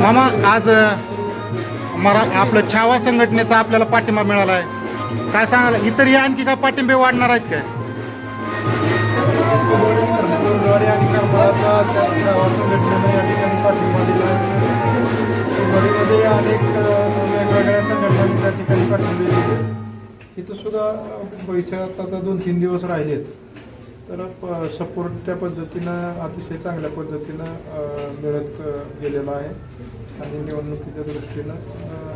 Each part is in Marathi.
मामा आज मरा आपलं छावा संघटनेचा आपल्याला पाठिंबा मिळाला आहे काय सांगाल? इतरही आणखी काय पाठिंबे वाढणार आहेत काय? आणि करमाळाचा छावा संघटनेनं या ठिकाणी पाठिंबा दिला अनेक वेगवेगळ्या संघटनांनी त्या ठिकाणी पाठिंबे दिले इथं सुद्धा अ, आता दोन तीन दिवस राहिलेत. तर सपोर्ट त्या पद्धतीनं अतिशय चांगल्या पद्धतीनं मिळत गेलेला आहे. आणि निवडणुकीच्या दृष्टीनं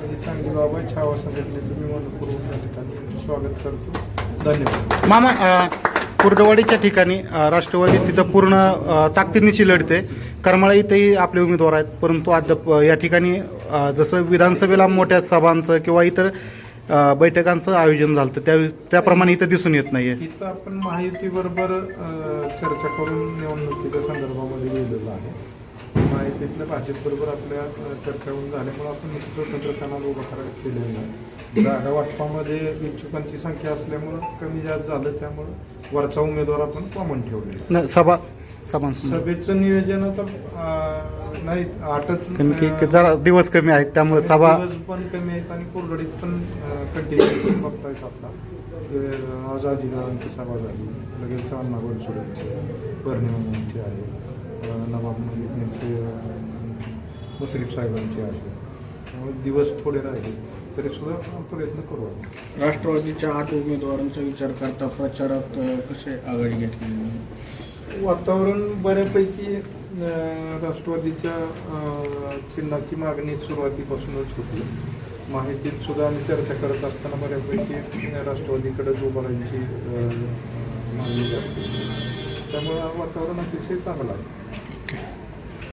ही चांगली बाब आहे. छावा संघटनेचं मी मनपूर्वक त्या ठिकाणी स्वागत करतो. धन्यवाद. मामा कुर्डवाडीच्या ठिकाणी राष्ट्रवादी तिथं पूर्ण ताकदीनीची लढते. करमाळा इथेही आपले उमेदवार आहेत. परंतु अद्याप या ठिकाणी जसं विधानसभेला मोठ्या सभांचं किंवा इतर अ, बैठकांचं आयोजन झालं त्या त्याप्रमाणे इथं दिसून येत नाहीये. इथं आपण महायुतीबरोबर अ, चर्चा करून निवडणुकीच्या संदर्भामध्ये गेलेलो आहे. महायुतीतल्या भाजपबरोबर आपल्या अ, चर्चा होऊन झाल्यामुळे आपण स्वतंत्रपणाला उभा करायला केलेलं आहे. जागा वाटपामध्ये इच्छुकांची संख्या असल्यामुळं कमी जास्त झालं त्यामुळं वरचा उमेदवार आपण कॉमन ठेवलेला न- सभा सभांसमोर सभेचं नियोजन आता अ, नाही आठच कमी की- अ, जरा दिवस कमी आहेत त्यामुळे सभा दिवस पण कमी आहेत आणि कोरडीत पण कंटिन्यू बघतायत आपला? ते, आज आजीदारांची सभा झाली. लगेच अण्णा बनसोडेंची बर्णिमांची आहे. अं, नवाब मलिक यांचे अं, मुश्रीफ साहेबांची आहे. त्यामुळे दिवस थोडे राहिले तरी सुद्धा प्रयत्न करू आपण. राष्ट्रवादीच्या आठ उमेदवारांचा विचार करता प्रचारात अ, कसे आघाडी घेतली? वातावरण बऱ्यापैकी राष्ट्रवादीच्या चिन्हाची मागणी सुरुवातीपासूनच होती. माहितीत सुद्धा आम्ही चर्चा करत असताना बऱ्यापैकी अं, राष्ट्रवादीकडेच उभं राहायची मागणी करते त्यामुळे वातावरण अतिशय चांगलं आहे.